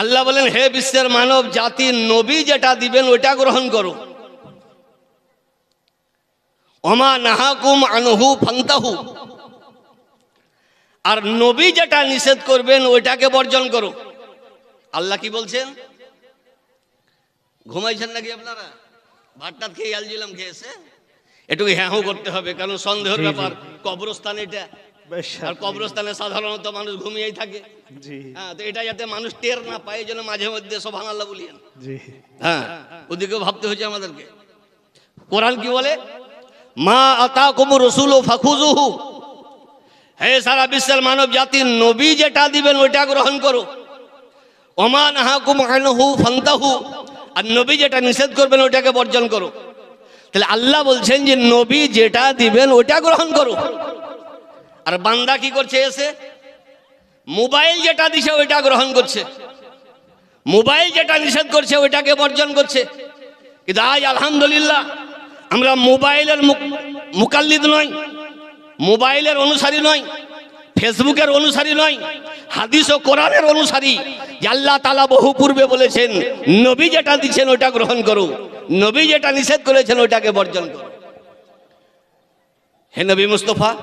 আল্লাহ বলেন হে বিশ্বের মানব জাতি নবী যেটা দিবেন ওইটা গ্রহণ করো। অমা নাহাকুম আনহু ফান্তাহু। আর নবী যেটা নিষেধ করবেন ওইটাকে বর্জন করো। আল্লাহ কি বলছেন? ঘুমাইছেন নাকি আপনারা? ভাতটা খেয়ে আলছিলাম খেয়েছে? এটুকু হ্যাঁ করতে হবে কারণ সন্দেহের। ব্যাপার। কবরস্থান এটা। আর কবরস্থানে সাধারণত মানুষ ঘুমিয়েই থাকে। হ্যাঁ তো এটা যাতে মানুষ টের না পায় এই জন্য মাঝে মধ্যে সব আল্লাহ বলিয়েন হ্যাঁ ওদিকেও ভাবতে হচ্ছে আমাদেরকে। কোরআন কি বলে? মা আতা কুমু রসুল ও ফাখুজুহু হে সারা বিশ্বের মানব জাতির নবী যেটা দিবেন ওইটা গ্রহণ করো। ওমান হাকুম আনহু ফান্তাহু। আর নবী যেটা নিষেধ করবেন ওইটাকে বর্জন করো। তাহলে আল্লাহ বলছেন যে নবী যেটা দিবেন ওইটা গ্রহণ করো। আর বান্দা কি করছে এসে? মোবাইল যেটা দিছে, ওইটা গ্রহণ করছে। মোবাইল যেটা নিষেধ করছে, ওইটাকে বর্জন করছে। কিন্তু আজ আলহামদুলিল্লাহ, আমরা মোবাইলের মুক- মুকাল্লিদ নয় মোবাইলের অনুসারী নয় ফেসবুকের অনুসারী নয় হাদিস ও কোরআনের অনুসারী। যে আল্লাহ তালা বহু পূর্বে বলেছেন, নবী যেটা দিচ্ছেন ওটা গ্রহণ করো। নবী যেটা নিষেধ করেছেন ওটাকে বর্জন করো। হে নবী মুস্তফা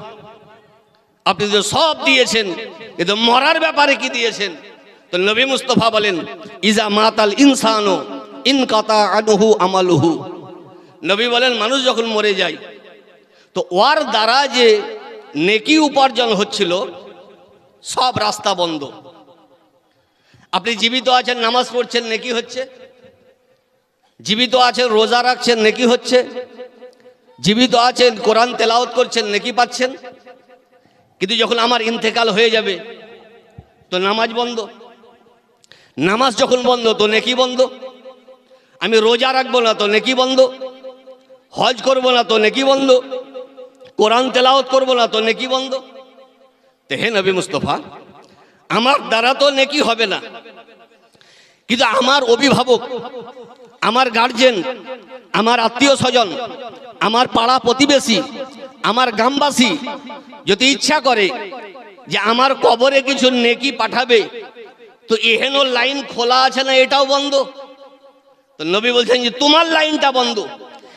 আপনি তো সব দিয়েছেন কিন্তু মরার ব্যাপারে কি দিয়েছেন? তো নবী মুস্তফা বলেন, ইজা মাতাল ইনসানো, ইন কাতা আনুহু আমালুহু। নবী বলেন, মানুষ যখন মরে যায়, তো ওর দ্বারা যে নেকি উপার্জন হচ্ছিল, সব রাস্তা বন্ধ। আপনি জীবিত আছেন, নামাজ পড়ছেন, নেকি হচ্ছে? জীবিত আছেন, রোজা রাখছেন, নেকি হচ্ছে? জীবিত আছেন, কোরআন তেলাওত করছেন, নেকি পাচ্ছেন? কিন্তু যখন আমার ইন্তেকাল হয়ে যাবে, তো নামাজ বন্ধ। নামাজ যখন বন্ধ, তো নেকি বন্ধ। আমি রোজা রাখব না, তো নেকি বন্ধ। হজ করব না, তো নেকি বন্ধ। কোরআন তেলাওত করব না, তো নেকি বন্ধ। তো হে নবী মুস্তফা, আমার দ্বারা তো নেকি হবে না। কিন্তু আমার অভিভাবক, আমার গার্জেন, আমার আত্মীয় স্বজন, আমার পাড়া প্রতিবেশী আমার গ্রামবাসী যদি ইচ্ছা করে যে আমার কবরে কিছু নেকি পাঠাবে তো এহেন লাইন খোলা আছে না এটাও বন্ধ? তো নবী বলছেন যে তোমার লাইনটা বন্ধ।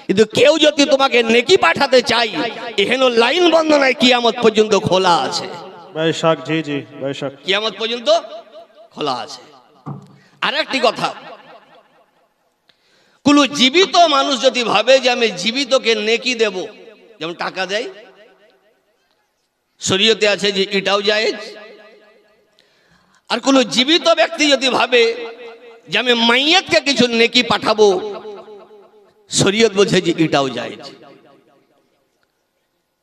কিন্তু কেউ যদি তোমাকে নেকি পাঠাতে চাই এহেন লাইন বন্ধ নাই কিয়ামত পর্যন্ত খোলা আছে। কিয়ামত পর্যন্ত খোলা আছে। আর একটি কথা কোনো জীবিত মানুষ যদি ভাবে যে আমি জীবিতকে নেকি দেব যেমন টাকা দেয়। শরীয়তে আছে যে এটাও জায়েজ। আর কোনো জীবিত ব্যক্তি যদি ভাবে যে আমি মাইয়াতকে কিছু নেকি পাঠাবো, শরীয়ত বলছে যে এটাও জায়েজ।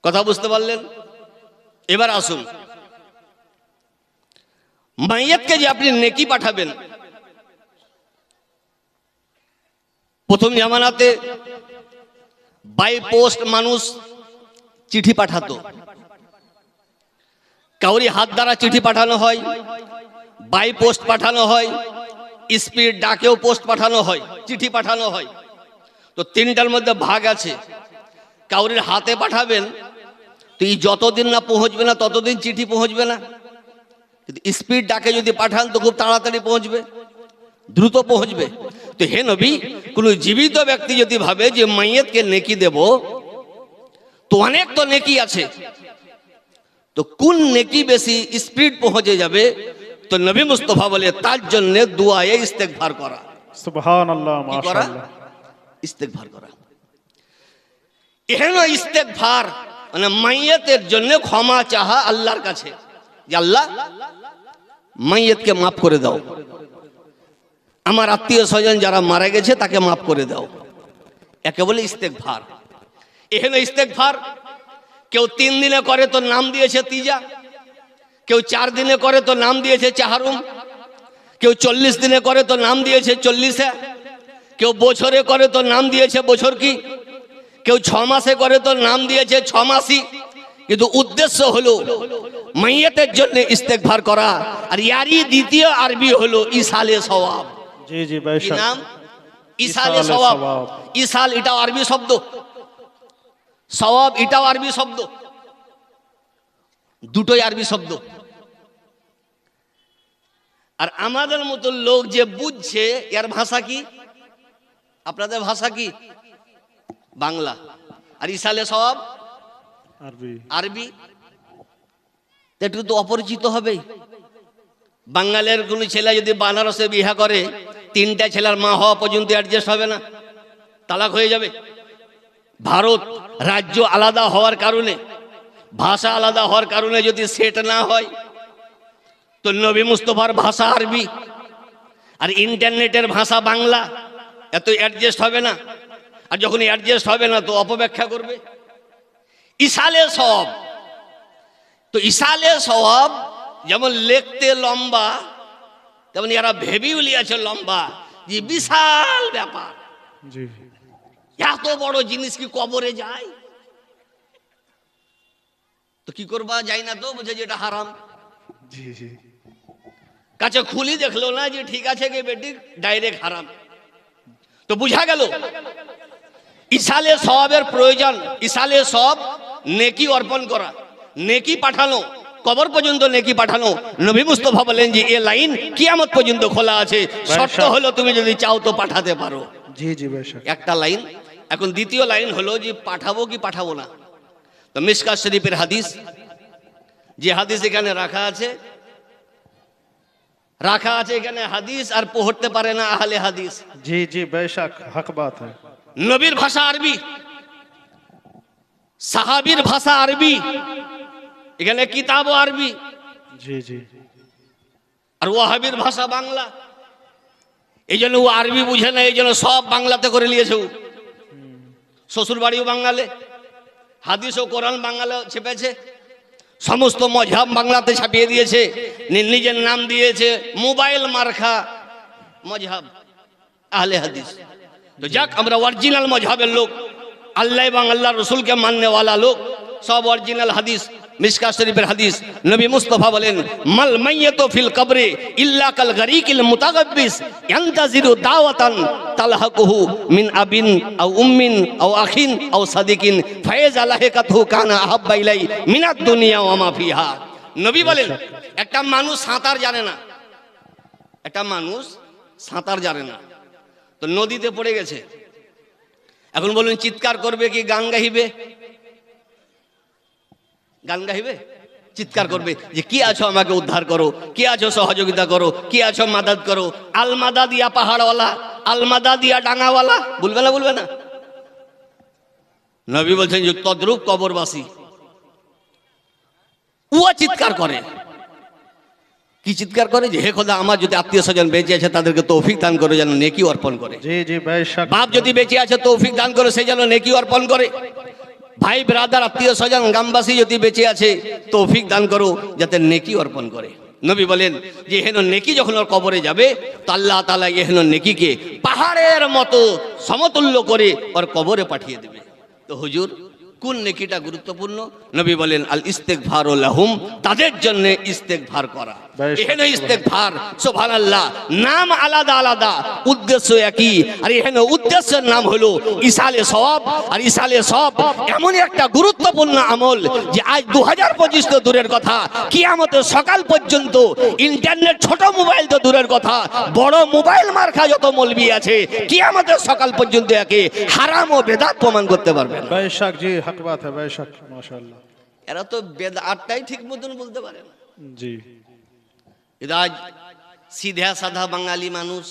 কথা বুঝতে পারলেন? এবার আসুন। মাইয়াতকে যে আপনি নেকি পাঠাবেন, প্রথম জামানাতে বাই পোস্ট মানুষ চিঠি পাঠাতো। কাউরি হাত দ্বারা চিঠি পাঠানো হয়, বাই পোস্ট পাঠানো হয়, স্পিড ডাকেও পোস্ট পাঠানো হয়, চিঠি পাঠানো হয়। তো তিনটার মধ্যে ভাগ আছে। কাউরির হাতে পাঠাবেন, তো এই যতদিন না পৌঁছবে না, ততদিন চিঠি পৌঁছবে না। স্পিড ডাকে যদি পাঠান, তো খুব তাড়াতাড়ি পৌঁছবে, দ্রুত পৌঁছবে। তো হে নবী কোনো জীবিত ব্যক্তি যদি ভাবে যে মাইয়েতকে নেকি দেব তো অনেক তো নেকি আছে। তো কোন নেকি বেশি স্পিড পৌঁছে যাবে? তো নবী মুস্তফা বলে তার জন্য দুয়ায়ে ইস্তেকভার করা। করা? ইস্তেকভার করা। এহেন ইস্তেকভার মানে মাইয়াতের জন্য ক্ষমা চাহা আল্লাহর কাছে। যে আল্লাহ মাইয়াতকে মাফ করে দাও। আমার আত্মীয় স্বজন যারা মারা গেছে, তাকে মাফ করে দাও। একে বলে ইস্তেক ইস্তেকভার এখানে ইস্তেক ইস্তেকভার কেউ তিন দিনে করে তো নাম দিয়েছে তিজা, কেউ চার দিনে করে তো নাম দিয়েছে চাহারুম, কেউ চল্লিশ দিনে করে তো নাম দিয়েছে চল্লিশে, কেউ বছরে করে তো নাম দিয়েছে বছর কি, কেউ ছ মাসে করে তো নাম দিয়েছে ছ মাসি কিন্তু উদ্দেশ্য হলো মাইয়াতের জন্য ইস্তেকভার করা, আর ইয়ারই দ্বিতীয় আরবি হলো ইসালে সওয়াব। জি জি বৈশাখ নাম? ইসালে সওয়াব। ইসাল এটাও আরবি শব্দ। সওয়াব এটাও আরবি শব্দ। দুটোই আরবি শব্দ। আর আমাদের মতো লোক যে বুঝছে এর ভাষা কি? আপনাদের ভাষা কি? বাংলা। আর ইসালে সব আরবি। একটু তো অপরিচিত হবে বাঙালির কোনো ছেলে যদি বানারসে বিহা করে তিনটা ছেলের মা হওয়া পর্যন্ত অ্যাডজাস্ট হবে না। তালাক হয়ে যাবে। ভারত রাজ্য আলাদা হওয়ার কারণে, ভাষা আলাদা হওয়ার কারণে যদি সেট না হয়, তো নবী মুস্তফার ভাষা আরবি আর ইন্টারনেটের ভাষা বাংলা, এত অ্যাডজাস্ট হবে না। আর যখন অ্যাডজাস্ট হবে না, তো অপব্যাখ্যা করবে। ইসালে সব তো ইসালে সব যেমন লেখতে লম্বা তেমন এরা ভেবেও লিয়াছে লম্বা যে বিশাল ব্যাপার। এত বড় জিনিস কি কবরে যায়? তো কি করবা? যাই না তো বুঝে যে এটা হারাম। কাছে খুলি দেখল না যে ঠিক আছে গে বেটি ডাইরেক্ট হারাম। তো বুঝা গেল ইসালে সবের প্রয়োজন ইসালে সব নেকি অর্পণ করা নেকি পাঠানো। কবর পর্যন্ত নেকি পাঠানো? নবী মুস্তফা বলেন যে এ লাইন কিয়ামত পর্যন্ত খোলা আছে। শর্ত হলো তুমি যদি চাও তো পাঠাতে পারো। জি জি একটা লাইন। এখন দ্বিতীয় লাইন হলো যে পাঠাবো কি পাঠাবো না? তো মিসকা শরীফের হাদিস। যে হাদিস এখানে রাখা আছে রাখা আছে এখানে হাদিস আর পড়তে পারে না আহলে হাদিস। জি জি বেশাক হক বাত নবীর ভাষা আরবি সাহাবীর ভাষা আরবি। এখানে কিতাবও আরবি। जी जी আর ওয়াহাবির ভাষা বাংলা। এই জন্য ও আরবি বুঝে না এই জন্য সব বাংলাতে করে নিয়েছে ও। শ্বশুর বাড়িও বাঙালে হাদিস ও কোরআন বাংলা ছেপেছে। সমস্ত মজহাব বাংলাতে ছাপিয়ে দিয়েছে নিজের নাম দিয়েছে মোবাইল মার্খা মজহাব আহলে হাদিস। তো যাক আমরা অরিজিনাল মজহাবের লোক আল্লাহ এবং আল্লাহ রসুলকে মাননেওয়ালা লোক সব অরিজিনাল হাদিস। মিসকা শরীফের হাদিস নবী মুস্তফা বলেন, মাল মাইয়াতু ফিল কবরে ইল্লা কাল গরিকিল মুতাগাব্বিস ইয়ান্তাজিরু দাওয়াতান তালহাকুহু মিন আবিন আও উম্মিন আও আখিন আও সাদিকিন ফায়েজ আলাহিকাতহু কানা আহাব্বা ইলাই মিনাদ দুনিয়া ওয়া মা ফিহা। নবী বলেন, একটা মানুষ সাঁতার জানে না। একটা মানুষ সাঁতার জানে না। তো নদীতে পড়ে গেছে। এখন বলুন, চিৎকার করবে কি গান গাইবে? গান গাইবে? চিৎকার করবে যে কি আছো আমাকে উদ্ধার করো? কি আছো সহযোগিতা করো? কি আছো মাদাদ করো? আলমাদা দিয়া পাহাড়ওয়ালা আলমাদা দিয়া ডাঙাওয়ালা। বলবে না বলবে না। নবী বলছেন যে তদ্রুপ কবরবাসী। উয়া চিৎকার করে। কি চিৎকার করে যে হে খোদা আমার যদি আত্মীয় স্বজন বেঁচে আছে তাদেরকে তৌফিক দান করে যেন নেকি অর্পণ করে। বাপ যদি বেঁচে আছে তৌফিক দান করে সে যেন নেকি অর্পণ করে। ভাই ব্রাদার আত্মীয় স্বজন, গ্রামবাসী যদি বেঁচে আছে, তৌফিক দান করো, যাতে নেকি অর্পণ করে। নবী বলেন যে হেন নেকি যখন ওর কবরে যাবে, তো আল্লাহ তালা এহেন নেকিকে পাহাড়ের মতো সমতুল্য করে ওর কবরে পাঠিয়ে দেবে। তো হুজুর, কোন নেকিটা গুরুত্বপূর্ণ? নবী বলেন আল ইস্তেক ভার লাহুম, তাদের জন্য ইস্তেক ভার করা। এখানে নাম আলাদা আলাদা উদ্দেশ্য একই। আর এখানে উদ্দেশ্যের নাম হলো ইসালে আর ইসালে এমন একটা গুরুত্বপূর্ণ আমল যে আজ দু হাজার পঁচিশ তো দূরের কথা কিয়ামতের সকাল পর্যন্ত ইন্টারনেট ছোট মোবাইল তো দূরের কথা বড় মোবাইল মার্কা যত মলবি আছে কিয়ামতের সকাল পর্যন্ত একে হারাম ও বেদাত প্রমাণ করতে পারবেন। জি হক বাত মাশাআল্লাহ। এরা তো বেদাতটাই ঠিক মতন বলতে পারে না। জি। এরা আজ সিধা সাধা বাঙালি মানুষ।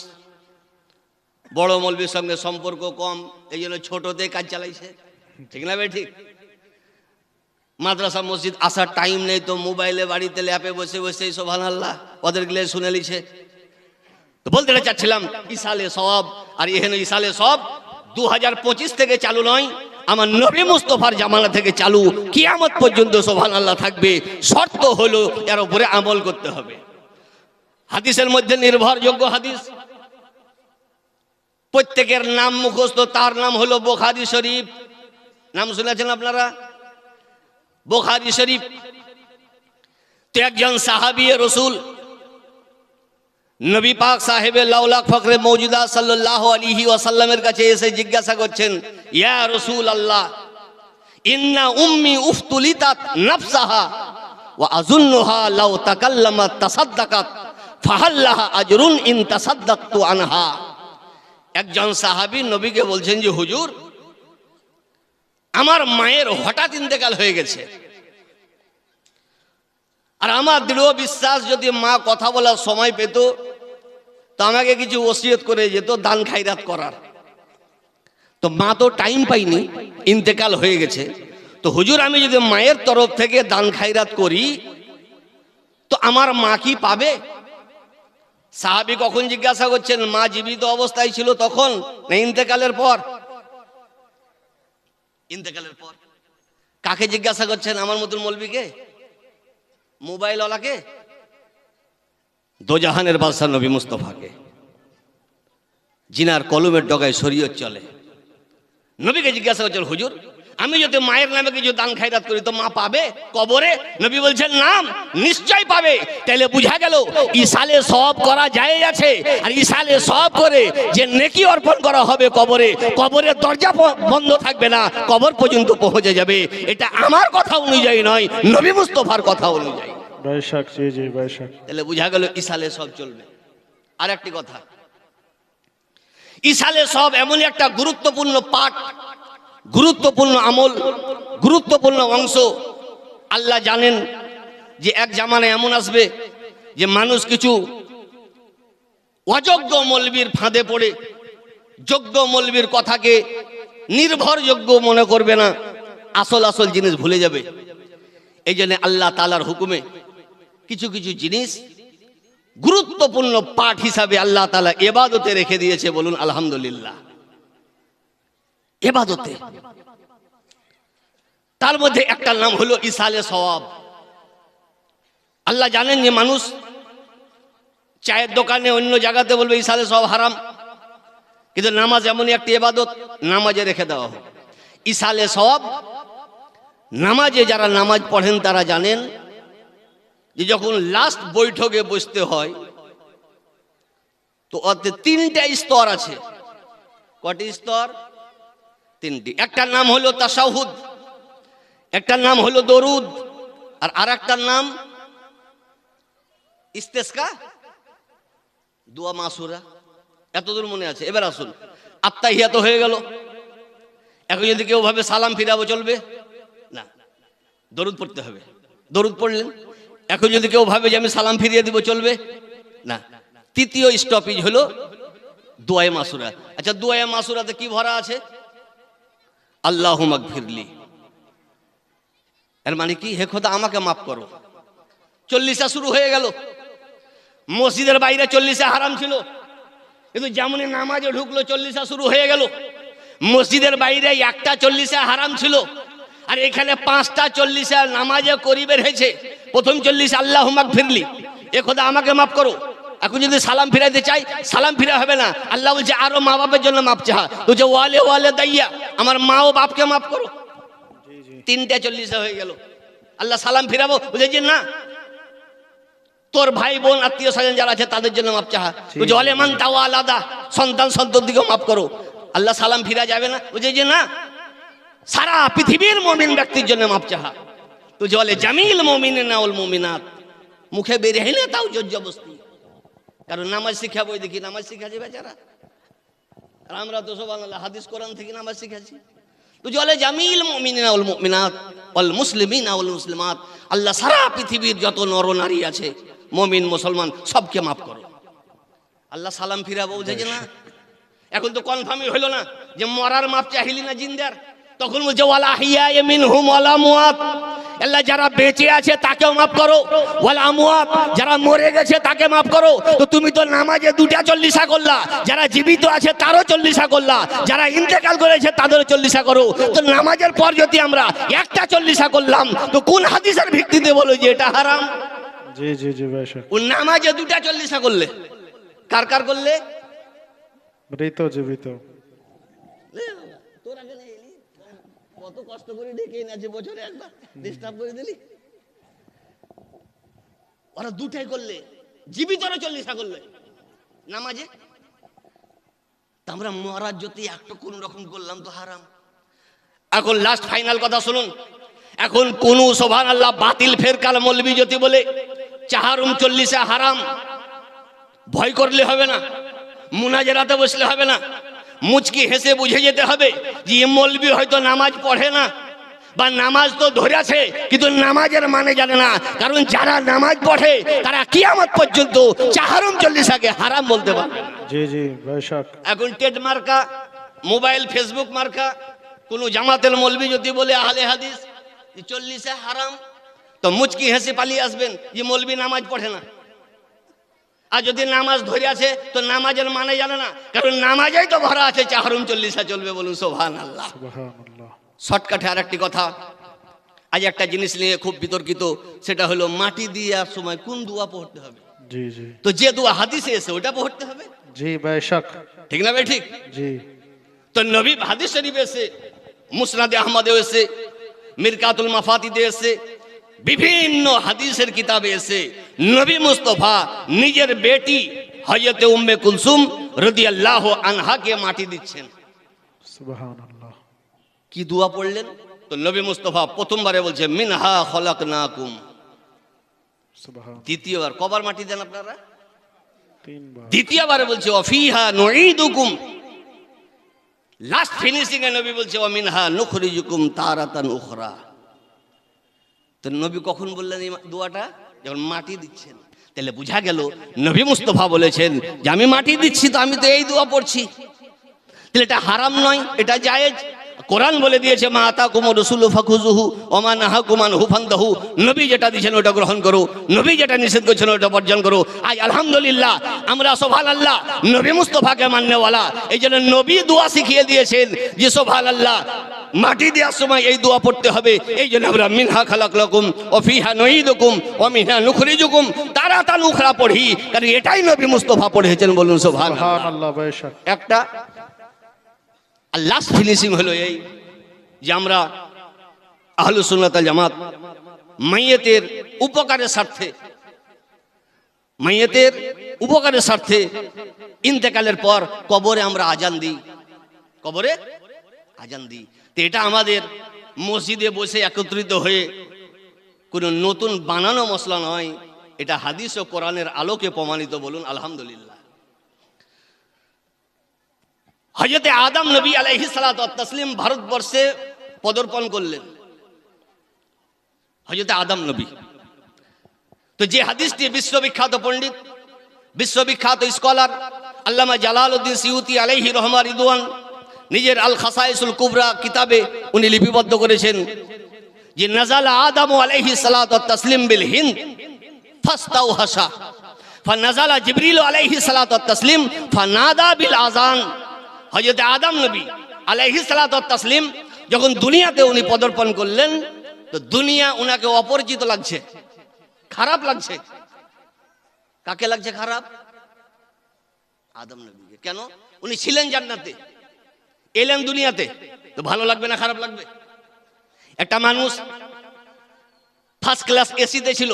বড় মৌলবীর সঙ্গে সম্পর্ক কম, এই জন্য ছোটতে কাজ চালাইছে। ঠিক না ভাই, ঠিক? মাদ্রাসা, মসজিদ আসার টাইম নেই তো, মোবাইলে, বাড়িতে, ল্যাপে বসে বসে সোভান আল্লাহ ওদের গেলে শুনে লিছে তো বলতে চাচ্ছিলাম, ইসালে সব আর এখানে ইসালে সব দু হাজার পঁচিশ থেকে চালু নয়, আমার নবী মুস্তফার জামানা থেকে চালু, কিয়ামত পর্যন্ত সোভান আল্লাহ থাকবে, শর্ত হলো এর উপরে আমল করতে হবে। হাদিসের মধ্যে নির্ভরযোগ্য হাদিস। প্রত্যেকের নাম মুখস্থ, তার নাম হলো বোখারি শরীফ। নাম শুনেছেন আপনারা? বোখারি শরীফ। তো একজন সাহাবি রসুল, নবী পাক সাহেবে লাউলাক ফকরে মৌজুদা সাল্লাহ আলিহি ওয়াসাল্লামের কাছে এসে জিজ্ঞাসা করছেন, ইয়া রসুল আল্লাহ ইন্না উম্মি উফতুলিতাত নাফসাহা ওয়া আজুন্নুহা লাউ তাকাল্লামাত তাসাদ্দাকাত। ফাহাল্লাহ আজরুন আনহা। একজন সাহাবী নবীকে বলছেন যে, হুজুর, আমার মায়ের হঠাৎ ইন্তেকাল হয়ে গেছে। আর আমার দৃঢ় বিশ্বাস যদি মা কথা বলার সময় পেত, তো আমাকে কিছু ওসিয়ত করে যেত, দান খাইরাত করার। তো মা তো টাইম পাইনি ইন্তেকাল হয়ে গেছে। তো হুজুর, আমি যদি মায়ের তরফ থেকে দান খাইরাত করি, তো আমার মা কি পাবে? সাহাবি কখন জিজ্ঞাসা করছেন, মা জীবিত অবস্থায় ছিল তখন না ইন্তেকালের পর? ইন্তেকালের পর। কাকে জিজ্ঞাসা করছেন, আমার মতন মলবিকে? মোবাইল ওলাকে দোজাহানের বাদশাহ নবী মুস্তফাকে। জিনার কলমের ডগায় শরীয়ত চলে। নবীকে জিজ্ঞাসা করছেন, হুজুর আমি যদি মায়ের নামে কিছু দান খাইরাত করি তো মা পাবে কবরে? নবী বলছেন নাম নিশ্চয় পাবে। তাইলে বুঝা গেল ইসালে সব করা যায় আছে। আর ইসালে সব করে যে নেকি অর্পণ করা হবে কবরে কবরের দরজা বন্ধ থাকবে না কবর পর্যন্ত পৌঁছে যাবে। এটা আমার কথা অনুযায়ী নয় নবী মুস্তফার কথা অনুযায়ী। তাহলে বুঝা গেল ইসালে সব চলবে। আর একটি কথা ইসালে সব এমন একটা গুরুত্বপূর্ণ পাঠ গুরুত্বপূর্ণ আমল, গুরুত্বপূর্ণ অংশ। আল্লাহ জানেন যে এক জামানায় এমন আসবে যে মানুষ কিছু অযোগ্য মলবির ফাঁদে পড়ে, যোগ্য মলবির কথাকে নির্ভরযোগ্য মনে করবে না, আসল আসল জিনিস ভুলে যাবে। এই জন্য আল্লাহ তালার হুকুমে কিছু কিছু জিনিস গুরুত্বপূর্ণ পাঠ হিসাবে আল্লাহ তালা এবাদতে রেখে দিয়েছে বলুন আলহামদুলিল্লাহ। এবাদতে। তার মধ্যে একটা নাম হলো ইসালে সওয়াব। আল্লাহ জানেন যে মানুষ চায়ের দোকানে অন্য জায়গাতে বলবে ইসালে সব হারাম, কিন্তু নামাজ এমনই একটি এবাদত, নামাজে রেখে দেওয়া হোক ইসালে সওয়াব, নামাজে যারা নামাজ পড়েন তারা জানেন যে যখন লাস্ট বৈঠকে বসতে হয়, তো ওতে তিনটা স্তর আছে। কটি স্তর? তিনটি। একটার নাম হলো তাসাহুদ একটার নাম হলো দরুদ, আর আর একটার নাম ইস্তেস্কা দুয়া মাসুরা। এতদূর মনে আছে। এবার আসুন। আত্মাহিয়া তো হয়ে গেল। এখন যদি কেউ ভাবে সালাম ফিরাবো চলবে, না, দরুদ পড়তে হবে। দরুদ পড়লেন। এখন যদি কেউ ভাবে যে আমি সালাম ফিরিয়ে দিব চলবে, না। তৃতীয় স্টপেজ হলো দোয়ায় মাসুরা। আচ্ছা দোয়ায় মাসুরাতে কি ভরা আছে? আল্লাহ ফিরলি এর মানে কি? হে খোদা, আমাকে মাফ করো। চল্লিশা শুরু হয়ে গেল। মসজিদের বাইরে চল্লিশা হারাম ছিল। কিন্তু যেমনই নামাজে ঢুকলো, চল্লিশা শুরু হয়ে গেল। মসজিদের বাইরে একটা চল্লিশা হারাম ছিল। আর এখানে পাঁচটা চল্লিশা নামাজে করিবের হয়েছে প্রথম চল্লিশ আল্লাহ মাক ফিরলি এ খোদা, আমাকে মাফ করো। এখন যদি সালাম ফিরাইতে চাই, সালাম ফিরা হবে না। আল্লাহ বলছে, আরও মা বাপের জন্য মাপ চাহা। বলছে, ওয়ালে ওয়ালে দাইয়া। আমার মা ও বাপকে মাফ করো। তিনটা চল্লিশে হয়ে গেল। আল্লাহ সালাম ফিরাবো বুঝে যে না তোর ভাই বোন আত্মীয় স্বজন যারা আছে তাদের জন্য মাপ চাহা। অলে মান তাও আলাদা সন্তান সন্তর দিকেও মাফ করো। আল্লাহ সালাম ফিরা যাবে না। বুঝে যে না সারা পৃথিবীর মমিন ব্যক্তির জন্য মাপ চাহা। তুই বলে জামিল মমিনে নাউল মমিনাত। মুখে বেরিয়ে না তাও জর্জবস্তি কারণ নামাজ শিখাবো দেখি নামাজ শিখাছে বেচারা। আর আমরা তো সব আল্লাহ হাদিস কোরআন থেকে নামাজ শিখেছি। তো জলে জামিল মমিনা উল মুমিনাত অল মুসলিমিনা উল মুসলিমাত। আল্লাহ সারা পৃথিবীর যত নর নারী আছে মমিন মুসলমান সবকে মাফ করো। আল্লাহ সালাম ফিরাবো বুঝেছে না? এখন তো কনফার্মই হলো না যে মরার মাপ চাহিলি না জিন্দার। তখন বলছে মিন যারা বেঁচে আছে তাকেও মাফ করো। যারা মরে গেছে তাকে মাফ করো। তো তুমি তো নামাজে দুটা চল্লিশা করলা যারা জীবিত আছে তারও চল্লিশা করলা যারা ইন্তেকাল করেছে তাদেরও চল্লিশা করো। তো নামাজের পর যদি আমরা একটা চল্লিশা করলাম তো কোন হাদিসের ভিত্তিতে বলো যে এটা হারাম? ও নামাজে দুটা চল্লিশা করলে কার কার করলে? মৃত জীবিত। তোরা কত কষ্ট করে ডেকে এনেছে, বছরে একবার। ডিস্টার্ব করে দিলি। ওরা দুটাই করলে জীবিতরা চল্লিশা করলে। নামাজে। আমরা মরার যদি একটু কোন রকম করলাম তো হারাম। এখন লাস্ট ফাইনাল কথা শুনুন। এখন কোন সোভান আল্লাহ বাতিল ফেরকাল মলবি যদি বলে চাহারুম চল্লিশে হারাম। ভয় করলে হবে না, মুনাজেরাতে বসলে হবে না। মুচকি হেসে বুঝে যেতে হবে যে মলবি হয়তো নামাজ পড়ে না। বা নামাজ তো ধরেছে কিন্তু নামাজের মানে জানে না। কারণ যারা নামাজ পড়ে তারা কিয়ামত পর্যন্ত চাহারম চল্লিশাকে হারাম বলতে পারবে জি জি এখন টেট মার্কা মোবাইল ফেসবুক মার্কা কোন জামাতের মলবি যদি বলে আহলে হাদিস চল্লিশে হারাম তো মুচকি হেসে পালিয়ে আসবেন যে মলবি নামাজ পড়ে না। আর যদি নামাজ ধরে আছে তো নামাজের মানে জানে না। কারণ নামাজেই তো ভরা আছে চাহরুম চল্লিশা চলবে বলুন সোভান আল্লাহ শর্টকাটে আর একটি কথা। আজ একটা জিনিস নিয়ে খুব বিতর্কিত সেটা হলো মাটি দেওয়ার সময় কোন দোয়া পড়তে হবে? জি জি। তো যে দোয়া হাদিসে এসে ওটা পড়তে হবে? জি বৈশাখ ঠিক না ভাই ঠিক? জি। তো নবী হাদিস শরীফ এসে মুসনাদে আহমদে এসে মিরকাতুল মাফাতিতে এসে বিভিন্ন হাদিসের কিতাবে এসে নবী মুস্তফা নিজের বেটি হজরতে উম্মে কুলসুম রদিয়াল্লাহ আনহাকে মাটি দিচ্ছেন। সুবহানাল্লাহ। কি দোয়া পড়লেন? তো নবী মুস্তফা প্রথমবারে বলছে মিনহা খলাকনাকুম। সুবহান দ্বিতীয়বার কবার মাটি দেন আপনারা? তিনবার। দ্বিতীয়বারে বলছে অফিহা নুঈদুকুম। লাস্ট ফিনিশিং এ নবী বলছে অমিনহা নুখরিজুকুম তারাতান উখরা। তো নবী কখন বললেন এই দোয়াটা? যখন মাটি দিচ্ছেন। তাহলে বুঝা গেল, নবী মুস্তফা বলেছেন যে, আমি মাটি দিচ্ছি তো আমি তো এই দোয়া পড়ছি। তাহলে এটা হারাম নয়, এটা জায়েজ। কোরআন বলে দিয়েছে মা আতা কুমর রসুল ফাকুজুহু ওমান আহা কুমান হুফান্দাহু নবী যেটা দিয়েছেন ওটা গ্রহণ করো। নবী যেটা নিষেধ করছেন ওটা বর্জন করো। আজ আলহামদুলিল্লাহ আমরা সোভাল আল্লাহ নবী মুস্তফাকে মান্যওয়ালা। এই জন্য নবী দোয়া শিখিয়ে দিয়েছেন যে সোভাল আল্লাহ মাটি দেওয়ার সময় এই দোয়া পড়তে হবে। এই জন্য আমরা মিনহা খালাক লকুম ও ফিহা নঈদুকুম ও মিনহা নুখরিজুকুম। তারা তা নুখরা পড়ি কারণ এটাই নবী মুস্তফা পড়েছেন বলুন সোভাল একটা আর লাস্ট ফিনিশিং হলো এই যে আমরা আহলু সুন্নাত জামাত মাইয়েতের উপকারের স্বার্থে, মাইয়েতের উপকারের স্বার্থে ইন্তেকালের পর কবরে আমরা আজান দিই। কবরে আজান দিই। তো এটা আমাদের মসজিদে বসে একত্রিত হয়ে কোনো নতুন বানানো মশলা নয়, এটা হাদিস ও কোরআনের আলোকে প্রমাণিত বলুন, আলহামদুলিল্লাহ। হজরতে আদম নবী আলাইহি সালাত তসলিম ভারতবর্ষে পদার্পণ করলেন। হজরতে আদম নবী। তো যে হাদিসটি বিশ্ববিখ্যাত পণ্ডিত, বিশ্ববিখ্যাত স্কলার আল্লামা জালাল উদ্দিন সিউতি আলাইহি রহমা রিদওয়ান, নিজের আল খাসাইসুল কুবরা কিতাবে উনি লিপিবদ্ধ করেছেন যে নাজালা আদম আলাইহি সালাত তসলিম বিল হিন্দ, ফাস্তাউ হাসা। ফানাজালা জিবরিল আলাইহি সালাত তসলিম ফানাদা বিল আজান হজরত আদম নবী আলাইহি সালাত তসলিম যখন দুনিয়াতে উনি পদার্পণ করলেন, তো দুনিয়া উনাকে অপরিচিত লাগছে। খারাপ লাগছে। কাকে লাগছে খারাপ? আদম নবীকে। কেন? উনি ছিলেন জান্নাতে, এলেন দুনিয়াতে। তো ভালো লাগবে না খারাপ লাগবে? একটা মানুষ ফার্স্ট ক্লাস এসিতে ছিল।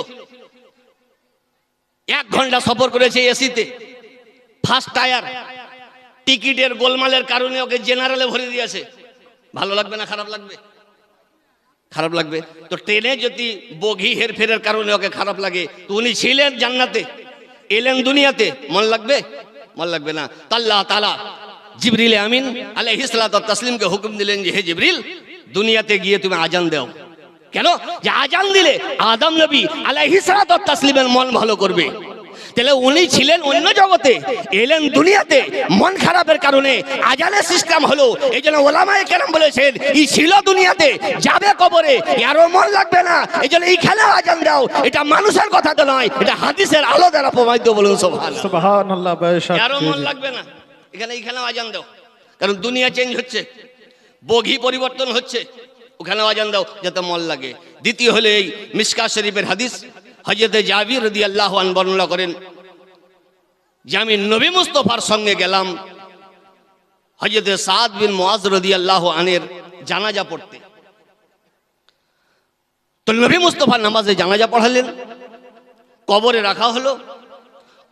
এক ঘণ্টা সফর করেছে এসিতে ফার্স্ট টায়ার টিকিটের গোলমালের কারণে ওকে জেনারেলে ভরে দিয়েছে। ভালো লাগবে না, খারাপ লাগবে? খারাপ লাগবে। তো ট্রেনে যদি বগি হেরফেরের কারণে ওকে খারাপ লাগে, তো উনি ছিলেন জান্নাতে, এলেন দুনিয়াতে। মন লাগবে? মন লাগবে না। তাল্লাহ তালা জিবরিল আমিন আলাইহিসসালাতু তাসলিমকে হুকুম দিলেন যে, হে জিবরিল, দুনিয়াতে গিয়ে তুমি আজান দাও। কেন? যে আজান দিলে আদম নবী আলাইহিসসালাতু তাসলিমের মন ভালো করবে। তাহলে উনি ছিলেন অন্য জগতে এলেন দুনিয়াতে। মন খারাপের কারণে আজানের সিস্টেম হলো এই জন্য ওলামায় কেরাম বলেছেন ই ছিল দুনিয়াতে যাবে কবরে আরও মন লাগবে না। এই জন্য এই খেলা আজান দাও। এটা মানুষের কথা তো নয় এটা হাদিসের আলো দ্বারা প্রমাণিত বলুন সুবহানাল্লাহ। আরও মন লাগবে না। এখানে এই এইখানে আজান দাও। কারণ দুনিয়া চেঞ্জ হচ্ছে। বগি পরিবর্তন হচ্ছে। ওখানে আজান দাও যাতে মন লাগে। দ্বিতীয় হলে এই মিসকা শরীফের হাদিস। হজরতে জাবির রদি আল্লাহ বর্ণনা করেন, যে আমি নবী মুস্তফার সঙ্গে গেলাম হজরতে সাদ বিন মোয়াজ রদি আল্লাহ আনের জানাজা পড়তে। তো নবী মুস্তফার নামাজে জানাজা পড়ালেন, কবরে রাখা হলো,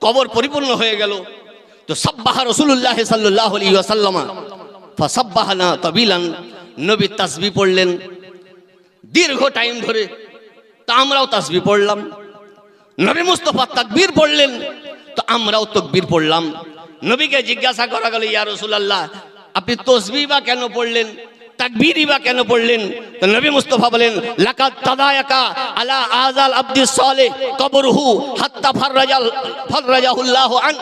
কবর পরিপূর্ণ হয়ে গেল। তো সাব্বাহ রসুল্লাহ সাল্লাহ ওয়াসাল্লামা, ফাসাব্বাহানা তবিলান, নবী তাসবি পড়লেন। দীর্ঘ টাইম ধরে তা আমরাও তাসবি পড়লাম। নবী মুস্তফা তাকবীর পড়লেন, তো আমরাও তকবীর পড়লাম। নবীকে জিজ্ঞাসা করা গেল, ইয়া রসুলাল্লাহ, আপনি তসবি বা কেন পড়লেন? তাকবীরই বা কেন পড়লেন? তো নবী মুস্তফা বলেন লাকাত তাদায়াকা আলা আজাল আব্দি সালে কবরহু হাত্তা ফাররাজাল, ফাররাজাহুল্লাহ আন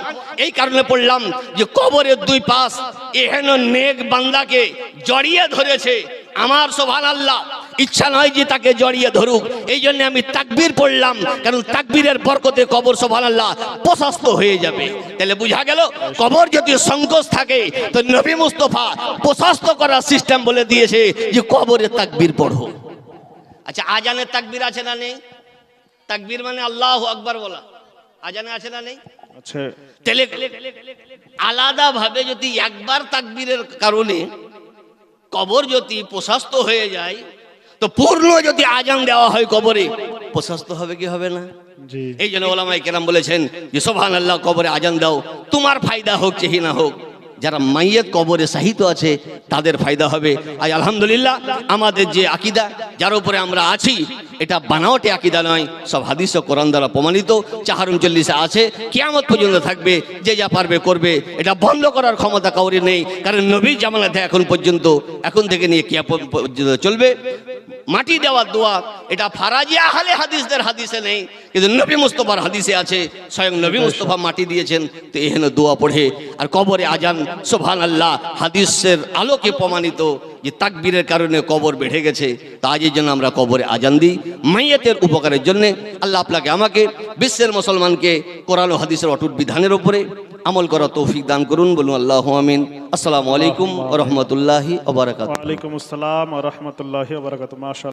এই কারণে পড়লাম যে কবরের দুই পাশ এহেন নেক বান্দাকে জড়িয়ে ধরেছে আমার সোভান আল্লাহ ইচ্ছা নয় যে তাকে জড়িয়ে ধরুক। এই জন্য আমি তাকবীর পড়লাম কারণ তাকবীরের বরকতে কবর সোভান আল্লাহ প্রশস্ত হয়ে যাবে। তাহলে বুঝা গেল কবর যদি সংকোচ থাকে তো নবী মুস্তফা প্রশস্ত করার সিস্টেম বলে দিয়েছে যে কবরে তাকবীর পড়ো। আচ্ছা আজানের তাকবীর আছে না নেই? তাকবীর মানে আল্লাহ আকবার বলা। আজানে আছে না নেই? আলাদাভাবে যদি একবার তাকবীরের কারণে কবর যদি প্রশস্ত হয়ে যায় তো পূর্ণ যদি আজান দেওয়া হয় কবরে প্রশস্ত হবে কি হবে না? এই জন্য ওলামাই কেরাম বলেছেন যে সোভান আল্লাহ কবরে আজান দাও। তোমার ফায়দা হোক চেহি না হোক। যারা মাইয়ের কবরে সাহিত্য আছে, তাদের ফায়দা হবে। আজ আলহামদুলিল্লাহ, আমাদের যে আকিদা, যার উপরে আমরা আছি, এটা বানাওটে আকিদা নয়, সব হাদিস ও কোরআন দ্বারা প্রমাণিত। চাহার উনচল্লিশে আছে, কেয়ামত পর্যন্ত থাকবে, যে যা পারবে করবে। এটা বন্ধ করার ক্ষমতা কাউরি নেই, কারণ নবী জামানাতে এখন পর্যন্ত, এখন থেকে নিয়ে কিয়ামত পর্যন্ত চলবে। মাটি দেওয়ার দোয়া এটা ফারাজিয়া হালে হাদিসদের হাদিসে নেই। কিন্তু নবী মুস্তফার হাদিসে আছে স্বয়ং নবী মুস্তফা মাটি দিয়েছেন তো এহেন দোয়া পড়ে। আর কবরে আজান সোভান আল্লাহ হাদিসের আলোকে প্রমাণিত যে তাকবীরের কারণে কবর বেড়ে গেছে। তা আজের জন্য আমরা কবরে আজান দিই। মাইয়াতের উপকারের জন্যে আল্লাহ আপনাকে আমাকে বিশ্বের মুসলমানকে কোরআন হাদিসের অটুট বিধানের উপরে আমল করা তৌফিক দান করুন, বলুন আল্লাহ আমিন। আসসালামু আলাইকুম রহমতুল্লাহি ওবরাকাত ওয়ালাইকুম আসসালাম রাহমাতুল্লাহি মাশাআল্লাহ।